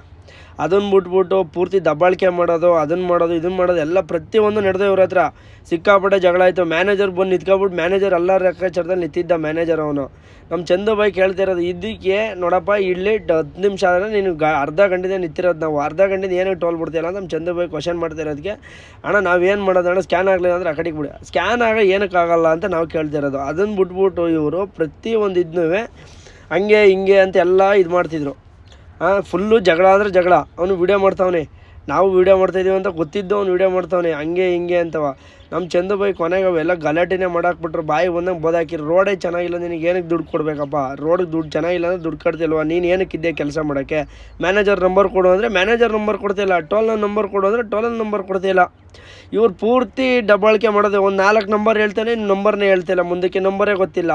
ಅದನ್ನು ಬಿಟ್ಬಿಟ್ಟು ಪೂರ್ತಿ ದಬ್ಬಾಳಿಕೆ ಮಾಡೋದು ಅದನ್ನು ಮಾಡೋದು ಇದನ್ನು ಮಾಡೋದು, ಎಲ್ಲ ಪ್ರತಿಯೊಂದು ನಡೆದು ಇವ್ರ ಹತ್ರ. ಸಿಕ್ಕಾಪಟ್ಟೆ ಜಗಳ ಆಯಿತು. ಮ್ಯಾನೇಜರ್ ಬಂದು ನಿಂತ್ಕೊಬಿಟ್ಟು ಮ್ಯಾನೇಜರ್ ಎಲ್ಲ ಲೆಕ್ಕಾಚಾರದಲ್ಲಿ ನಿಂತಿದ್ದ ಮ್ಯಾನೇಜರ್ ಅವನು. ನಮ್ಮ ಚಂದು ಬಾಯಿ ಕೇಳ್ತಾ ಇದಕ್ಕೆ ನೋಡಪ್ಪ, ಇಲ್ಲಿ ಹತ್ತು ನಿಮಿಷ ಆದರೆ ನೀನು ಗ, ಅರ್ಧ ಗಂಟೆದೇ ನಿಂತಿರೋದು ನಾವು. ಅರ್ಧ ಗಂಟೆದ ಏನಕ್ಕೆ ಟೋಲ್ ಬಿಡ್ತೀಯಲ್ಲ ನಮ್ಮ ಚಂದು ಬಾಯಿ ಕ್ವಶನ್ ಮಾಡ್ತಾ ಇರೋದಕ್ಕೆ ಅಣ್ಣ ನಾವೇನು ಮಾಡೋದು ಅಣ್ಣ? ಸ್ಕ್ಯಾನ್ ಆಗಲಿಲ್ಲ ಅಂದರೆ ಆ ಕಡೆಗೆ ಬಿಡಿ ಸ್ಕ್ಯಾನ್ ಆಗ ಏನಕ್ಕಾಗಲ್ಲ ಅಂತ ನಾವು ಕೇಳ್ತಿರೋದು ಅದನ್ನು ಬಿಟ್ಬಿಟ್ಟು ಇವರು ಪ್ರತಿಯೊಂದು ಇದ್ನೂ ಹಂಗೆ ಹಿಂಗೆ ಅಂತ ಎಲ್ಲ ಇದು ಮಾಡ್ತಿದ್ರು. ಫುಲ್ಲು ಜಗಳ ಅಂದರೆ ಜಗಳ. ಅವನು ವೀಡಿಯೋ ಮಾಡ್ತಾವನೆ. ನಾವು ವೀಡಿಯೋ ಮಾಡ್ತಾಯಿದ್ದೀವಿ ಅಂತ ಗೊತ್ತಿದ್ದು ಅವ್ನು ವೀಡಿಯೋ ಮಾಡ್ತಾವನೆ. ಹಂಗೆ, ಹಿಂಗೆ ಅಂತವ. ನಮ್ಮ ಚಂದು ಬಾಯಿ ಕೊನೆಗೆ ಅವೆಲ್ಲ ಗಲಾಟೆನೇ ಮಾಡಾಕ್ಬಿಟ್ರು. ಬಾಯಿ ಬಂದಂಗೆ ಬೋದಾಕಿರು ರೋಡೇ ಚೆನ್ನಾಗಿಲ್ಲ, ನಿನಗೆ ಏನಕ್ಕೆ ದುಡ್ಡು ಕೊಡಬೇಕಪ್ಪ? ರೋಡಿಗೆ ದುಡ್ಡು ಚೆನ್ನಾಗಿಲ್ಲ ಅಂದರೆ ದುಡ್ಡು ಕಟ್ತಿಲ್ವ? ನೀನು ಏನಕ್ಕಿದ್ದೆ ಕೆಲಸ ಮಾಡೋಕ್ಕೆ? ಮ್ಯಾನೇಜರ್ ನಂಬರ್ ಕೊಡು ಅಂದರೆ ಮ್ಯಾನೇಜರ್ ನಂಬರ್ ಕೊಡ್ತಿಲ್ಲ. ಟೋಲ್ನ ನಂಬರ್ ಕೊಡು ಅಂದರೆ ಟೋಲ್ನ ನಂಬರ್ ಕೊಡ್ತಿಲ್ಲ. ಇವ್ರು ಪೂರ್ತಿ ಡಬ್ಬಾಳಿಕೆ ಮಾಡೋದು. ಒಂದು ನಾಲ್ಕು ನಂಬರ್ ಹೇಳ್ತಾನೆ ನಂಬರ್ನೇ ಹೇಳ್ತಿಲ್ಲ. ಮುಂದಕ್ಕೆ ನಂಬರೇ ಗೊತ್ತಿಲ್ಲ.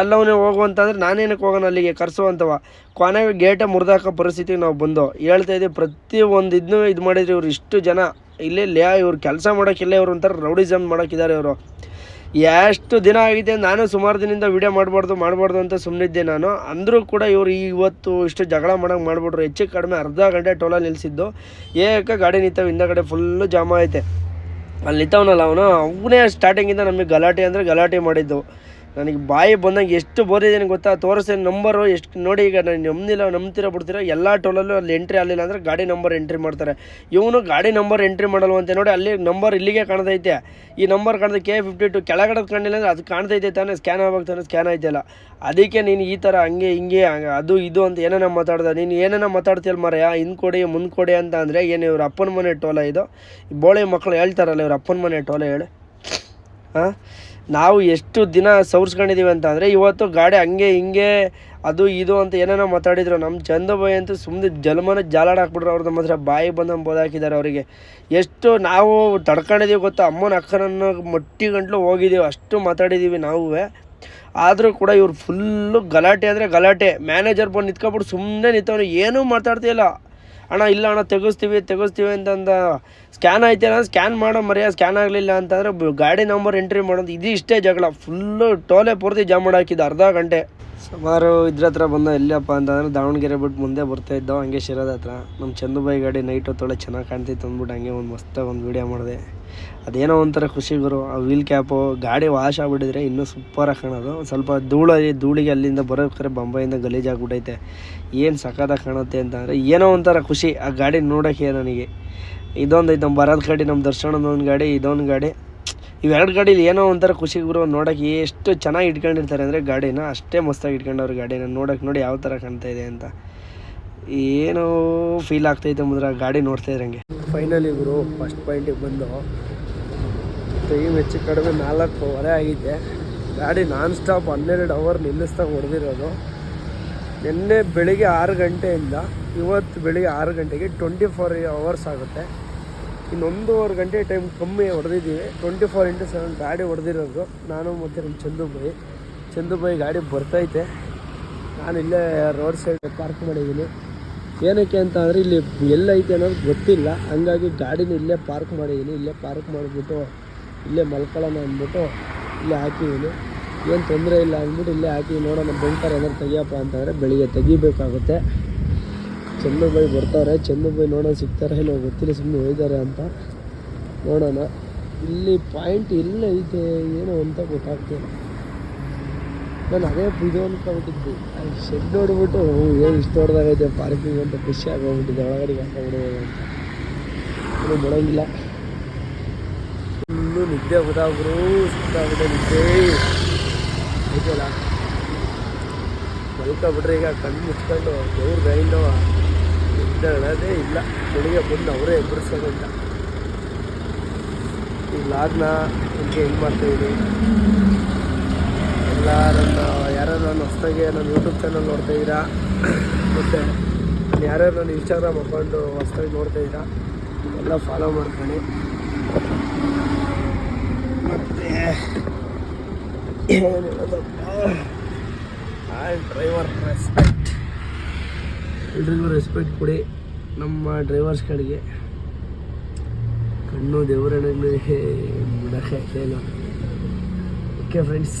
ಎಲ್ಲವನ್ನೇ ಹೋಗುವಂತಂದ್ರೆ ನಾನೇನಕ್ಕೆ ಹೋಗೋಣ ಅಲ್ಲಿಗೆ? ಕರ್ಸುವಂಥವ ಕೊನೆಗೆ ಗೇಟೇ ಮುರಿದಾಕೋ ಪರಿಸ್ಥಿತಿಗೆ ನಾವು ಬಂದು. ಹೇಳ್ತಾ ಇದ್ದೀವಿ ಪ್ರತಿ ಒಂದು ಇದನ್ನೂ ಇದು ಮಾಡಿದ್ರು ಇವ್ರು ಇಷ್ಟು ಜನ ಇಲ್ಲೇ ಲೇ, ಇವ್ರು ಕೆಲಸ ಮಾಡೋಕ್ಕಿಲ್ಲ ಇವರು ಒಂಥರ ರೌಡಿಸಮ್ ಮಾಡೋಕ್ಕಿದ್ದಾರೆ ಇವರು. ಎಷ್ಟು ದಿನ ಆಗಿದೆ, ನಾನು ಸುಮಾರು ದಿನದಿಂದ ವೀಡಿಯೋ ಮಾಡಬಾರ್ದು ಮಾಡಬಾರ್ದು ಅಂತ ಸುಮ್ಮನಿದ್ದೆ ನಾನು. ಅಂದರೂ ಕೂಡ ಇವರು ಇವತ್ತು ಇಷ್ಟು ಜಗಳ ಮಾಡೋಕೆ ಮಾಡಿಬಿಟ್ರು. ಹೆಚ್ಚು ಕಡಿಮೆ ಅರ್ಧ ಗಂಟೆ ಟೋಲ ನಿಲ್ಲಿಸಿದ್ದು ಏಕ ಗಾಡಿ ನಿಂತವೆ, ಹಿಂದಗಡೆ ಫುಲ್ಲು ಜಾಮ ಐತೆ. ಅಲ್ಲಿ ನಿಂತವನಲ್ಲ ಅವನು, ಅವನೇ ಸ್ಟಾರ್ಟಿಂಗಿಂದ ನಮಗೆ ಗಲಾಟೆ ಅಂದರೆ ಗಲಾಟೆ ಮಾಡಿದ್ದು. ನನಗೆ ಬಾಯಿ ಬಂದಂಗೆ ಎಷ್ಟು ಬೋದಿದ್ದೀನಿ ಗೊತ್ತಾ? ತೋರಿಸಿದ ನಂಬರು ಎಷ್ಟು ನೋಡಿ ಈಗ ನಾನು ನಂಬ್ದಿಲ್ಲ ನಂಬ್ತಿರೋ, ಬಿಡ್ತೀರ, ಎಲ್ಲ ಟೋಲಲ್ಲೂ ಅಲ್ಲಿ ಎಂಟ್ರಿ ಆಗಲಿಲ್ಲ ಅಂದರೆ ಗಾಡಿ ನಂಬರ್ ಎಂಟ್ರಿ ಮಾಡ್ತಾರೆ. ಇವನು ಗಾಡಿ ನಂಬರ್ ಎಂಟ್ರಿ ಮಾಡಲ್ವಂತೆ ನೋಡಿ ಅಲ್ಲಿ ನಂಬರ್ ಇಲ್ಲಿಗೆ ಕಾಣ್ತೈತೆ ಈ ನಂಬರ್ ಕಾಣ್ತೈತೆ ಕೆ ಫಿಫ್ಟಿ ಟು ಕೆಳಗಡೆ ಕಾಣಿಲ್ಲ ಅಂದರೆ ಅದು ಕಾಣ್ತೈತೆ ತಾನೇ ಸ್ಕ್ಯಾನ್ ಆಗ್ಬೇಕು ತಾನೇ ಸ್ಕ್ಯಾನ್ ಆಯ್ತಲ್ಲ. ಅದಕ್ಕೆ ನೀನು ಈ ಥರ ಹಿಂಗೆ, ಹಂಗೆ ಅದು, ಇದು ಅಂತ ಏನೇನ ಮಾತಾಡ್ದೆ. ನೀನು ಏನೇನ ಮಾತಾಡ್ತೀಯಲ್ಲ ಮರೆಯ ಹಿಂದೆ ಕೊಡಿ ಮುಂದೆ ಕೊಡಿ ಅಂತ ಅಂದರೆ ಏನು ಇವ್ರ ಅಪ್ಪನ ಮನೆ ಟೋಲ ಇದು? ಬೋಳೆ ಮಕ್ಕಳು ಹೇಳ್ತಾರಲ್ಲ ಇವ್ರ ಅಪ್ಪನ ಮನೆ ಟೋಲ ಹೇಳಿ. ಹಾಂ ನಾವು ಎಷ್ಟು ದಿನ ಸವರ್ಸ್ಕೊಂಡಿದ್ದೀವಿ ಅಂತ ಅಂದರೆ ಇವತ್ತು ಗಾಡಿ ಹಂಗೆ ಹಿಂಗೆ ಅದು ಇದು ಅಂತ ಏನೇನೋ ಮಾತಾಡಿದ್ರು. ನಮ್ಮ ಚಂದ ಬಾಯಿ ಅಂತೂ ಸುಮ್ಮನೆ ಜಲಮನ ಜಾಲಾಡ ಹಾಕ್ಬಿಟ್ರು ಅವ್ರದ್ದು ಮಾತ್ರ. ಬಾಯಿ ಬಂದಂಗೆ ಬೋದಾಕಿದ್ದಾರೆ ಅವರಿಗೆ. ಎಷ್ಟು ನಾವು ತಡ್ಕೊಂಡಿದ್ದೀವಿ ಗೊತ್ತಾ? ಅಮ್ಮನ, ಅಕ್ಕನನ್ನು ಮಟ್ಟಿಗಂಟ್ಲು ಹೋಗಿದ್ದೀವಿ ಅಷ್ಟು ಮಾತಾಡಿದ್ದೀವಿ ನಾವು ಆದರೂ ಕೂಡ ಇವ್ರು ಫುಲ್ಲು ಗಲಾಟೆ ಅಂದರೆ ಗಲಾಟೆ. ಮ್ಯಾನೇಜರ್ ಬಂದು ನಿಂತ್ಕೊಬಿಟ್ಟು ಸುಮ್ಮನೆ ನಿಂತವನು ಏನೂ ಮಾತಾಡ್ತಿಲ್ಲ. ಅಣ್ಣ, ಇಲ್ಲ ಅಣ್ಣ, ತೆಗಿಸ್ತೀವಿ ತೆಗಿಸ್ತೀವಿ ಅಂತಂದ ಸ್ಕ್ಯಾನ್ ಐತೆ ಅಣ್ಣ? ಸ್ಕ್ಯಾನ್ ಮಾಡೋ ಮರ್ಯ ಸ್ಕ್ಯಾನ್ ಆಗಲಿಲ್ಲ ಅಂತಂದರೆ ಗಾಡಿ ನಂಬರ್ ಎಂಟ್ರಿ ಮಾಡೋದು, ಇದು ಇಷ್ಟೇ ಜಗಳ. ಫುಲ್ಲು ಟೋಲೆ ಪೂರ್ತಿ ಜಾಮ್ ಮಾಡಾಕಿದ್ದು ಅರ್ಧ ಗಂಟೆ. ಸುಮಾರು ಇದ್ರ ಹತ್ರ ಬಂದ ಎಲ್ಲಪ್ಪ ಅಂತಂದ್ರೆ ದಾವಣಗೆರೆ ಬಿಟ್ಟು ಮುಂದೆ ಬರ್ತಾ ಇದ್ದೋ, ಹಂಗೆ ಶಿರದ ಹತ್ರ. ನಮ್ಮ ಚಂದುಬಾಯಿ ಗಾಡಿ ನೈಟ್ ಹೊತ್ತೊಳೆ ಚೆನ್ನಾಗಿ ಕಾಣ್ತಿತ್ತು ಅಂದ್ಬಿಟ್ಟು ಹಂಗೆ ಒಂದು ಮಸ್ತಾಗಿ ಒಂದು ವೀಡಿಯೋ ಮಾಡಿದೆ. ಅದೇನೋ ಒಂಥರ ಖುಷಿ ಗುರು. ಆ ವೀಲ್ ಕ್ಯಾಪು ಗಾಡಿ ವಾಶ್ ಆಗಿಬಿಟ್ಟಿದ್ರೆ ಇನ್ನೂ ಸೂಪರಾಗಿ ಕಾಣೋದು. ಸ್ವಲ್ಪ ಧೂಳಲ್ಲಿ, ಧೂಳಿಗೆ ಅಲ್ಲಿಂದ ಬರೋಕ್ರೆ ಬೊಂಬೈಯಿಂದ ಗಲೀಜಾಗ್ಬಿಟ್ಟೈತೆ ಏನು ಸಖತ್ತಾಗಿ ಕಾಣುತ್ತೆ ಅಂತಂದರೆ, ಏನೋ ಒಂಥರ ಖುಷಿ ಆ ಗಾಡಿ ನೋಡೋಕ್ಕೆ ನನಗೆ. ಇದೊಂದು ಐತೆ ನಮ್ಮ ಬರೋದ್ ಗಾಡಿ ನಮ್ಮ ದರ್ಶನದ ಒಂದು ಗಾಡಿ, ಇದೊಂದು ಗಾಡಿ. ಇವೆರಡು ಗಾಡೀಲಿ ಏನೋ ಒಂಥರ ಖುಷಿ ಗುರು, ನೋಡೋಕೆ ಎಷ್ಟು ಚೆನ್ನಾಗಿ ಇಟ್ಕೊಂಡಿರ್ತಾರೆ ಅಂದರೆ ಗಾಡಿನ ಅಷ್ಟೇ ಮಸ್ತಾಗಿ ಇಟ್ಕೊಂಡವ್ರು ಗಾಡಿನ. ನೋಡೋಕೆ ನೋಡಿ ಯಾವ ಥರ ಕಾಣ್ತಾ ಇದೆ ಅಂತ. ಏನೋ ಫೀಲ್ ಆಗ್ತೈತೆ ಮುದ್ರ ಗಾಡಿ ನೋಡ್ತಾ ಇದ್ರಂಗೆ ಫೈನಲಿ ಗುರು ಫಸ್ಟ್ ಪಾಯಿಂಟಿಗೆ ಬಂದು ಟೈಮ್ ಹೆಚ್ಚು ಕಡಿಮೆ ನಾಲ್ಕೂವರೆ ಆಗಿದೆ. ಗಾಡಿ ನಾನ್ ಸ್ಟಾಪ್ ಹನ್ನೆರಡು ಅವರ್ ನಿಲ್ಲಿಸ್ತಾ ಹೊಡೆದಿರೋದು. ನಿನ್ನೆ ಬೆಳಿಗ್ಗೆ ಆರು ಗಂಟೆಯಿಂದ ಇವತ್ತು ಬೆಳಿಗ್ಗೆ ಆರು ಗಂಟೆಗೆ ಟ್ವೆಂಟಿ ಫೋರ್ ಅವರ್ಸ್ ಆಗುತ್ತೆ ಇನ್ನೊಂದೂವರೆ ಗಂಟೆ ಟೈಮ್ ಕಮ್ಮಿ ಹೊಡೆದಿದ್ದೀವಿ. ಟ್ವೆಂಟಿ ಫೋರ್ ಇಂಟು ಸೆವೆನ್ ಗಾಡಿ ಹೊಡೆದಿರೋದು. ನಾನು ಮತ್ತು ನಮ್ಮ ಚಂದುಬಾಯಿ. ಚಂದುಬಾಯಿ ಗಾಡಿ ಬರ್ತೈತೆ ನಾನು ಇಲ್ಲೇ ರೋಡ್ ಸೈಡ್ ಪಾರ್ಕ್ ಮಾಡಿದ್ದೀನಿ. ಏನಕ್ಕೆ ಅಂತ ಅಂದರೆ ಇಲ್ಲಿ ಎಲ್ಲೈತೆ ಅನ್ನೋದು ಗೊತ್ತಿಲ್ಲ. ಹಂಗಾಗಿ ಗಾಡಿನ ಇಲ್ಲೇ ಪಾರ್ಕ್ ಮಾಡಿದ್ದೀನಿ ಇಲ್ಲೇ ಪಾರ್ಕ್ ಮಾಡಿಬಿಟ್ಟು, ಇಲ್ಲೇ ಮಲ್ಕೊಳ್ಳೋಣ ಅಂದ್ಬಿಟ್ಟು ಇಲ್ಲೇ ಹಾಕಿದ್ದೀನಿ ಏನು ತೊಂದರೆ ಇಲ್ಲ ಅಂದ್ಬಿಟ್ಟು ಇಲ್ಲೇ ಹಾಕಿ ನೋಡೋಣ ಬಂಕರ್ ಏನಾದ್ರು ತೆಗಿಯಪ್ಪ ಅಂತಂದರೆ ಬೆಳಿಗ್ಗೆ ತೆಗಿಬೇಕಾಗುತ್ತೆ. ಚಂದುಬಾಯಿ ಬರ್ತಾರೆ. ಬೈ ನೋಡೋಣ ಸಿಗ್ತಾರೆ ಇಲ್ಲ ಗೊತ್ತಿಲ್ಲ. ಸುಮ್ಮನೆ ಹೋಗಿದ್ದಾರೆ ಅಂತ ನೋಡೋಣ. ಇಲ್ಲಿ ಪಾಯಿಂಟ್ ಇಲ್ಲೇ ಐತೆ ಏನೋ ಅಂತ ಗೊತ್ತಾಗ್ತಿಲ್ಲ. ನಾನು ಅದೇ ಇದು ಆ ಶೆಡ್ ನೋಡ್ಬಿಟ್ಟು ಏನು ಇಷ್ಟು ದೊಡ್ಡದಾಗೈತೆ, ಪಾರ್ಕಿಂಗ್ ಅಂತ ಖುಷಿ ಆಗೋಗ್ಬಿಟ್ಟಿದ್ದೆ ಒಳಗಡೆ ಹಾಕೊಂಡ್ಬಿಡೋದು ಅಂತ. ಬಿಡೋಂಗಿಲ್ಲ ಇನ್ನೂ ನಿದ್ದೆ ಹೋದಾಗ್ರು ಸುತ್ತಾಗ್ಬಿಟ್ಟೆ ನಿದ್ದೆ. ಆಯ್ತಲ್ಲ? ಮಲ್ಕೊಬಿಟ್ರೆ ಈಗ ಕಣ್ಣು ಮುಚ್ಕೊಂಡು, ದೇವ್ರ ಗೈಂಡವ ನಿದ್ದೆ ಇಲ್ಲ. ಬೆಳಿಗ್ಗೆ ಬಂದು ಅವರೇ ಎಬ್ಬರಿಸೋದಿಲ್ಲ ಈ ಲಾಗ್ನ ಹಿಂಗೆ ಹೆಂಗೆ ಮಾಡ್ತಾಯಿದ್ದೀನಿ ಎಲ್ಲ ನನ್ನ ಯಾರ್ಯಾರು ನಾನು ಹೊಸ್ದಾಗಿ ನನ್ನ ಯೂಟ್ಯೂಬ್ ಚಾನಲ್ ನೋಡ್ತಾ ಇದ್ದೀರಾ ಮತ್ತು ನಾನು ಯಾರ್ಯಾರು ನನ್ನ ಇನ್ಸ್ಟಾಗ್ರಾಮ್ ಅಕೌಂಟು ಹೊಸ್ದಾಗಿ ನೋಡ್ತಾ ಇದ್ದೀರಾ ಎಲ್ಲ ಫಾಲೋ ಮಾಡ್ಕೊಳ್ಳಿ ಮತ್ತು ಏನು ಹೇಳೋದಪ್ಪ ಡ್ರೈವರ್ ರೆಸ್ಪೆಕ್ಟ್ ಎಲ್ರಿಗೂ ರೆಸ್ಪೆಕ್ಟ್ ಕೊಡಿ ನಮ್ಮ ಡ್ರೈವರ್ಸ್ ಕಡೆಗೆ ಕಣ್ಣು ದೇವರನಿಗೆ ಬಿಡೋಕ್ಕೆ ಇಲ್ಲ ಓಕೆ ಫ್ರೆಂಡ್ಸ್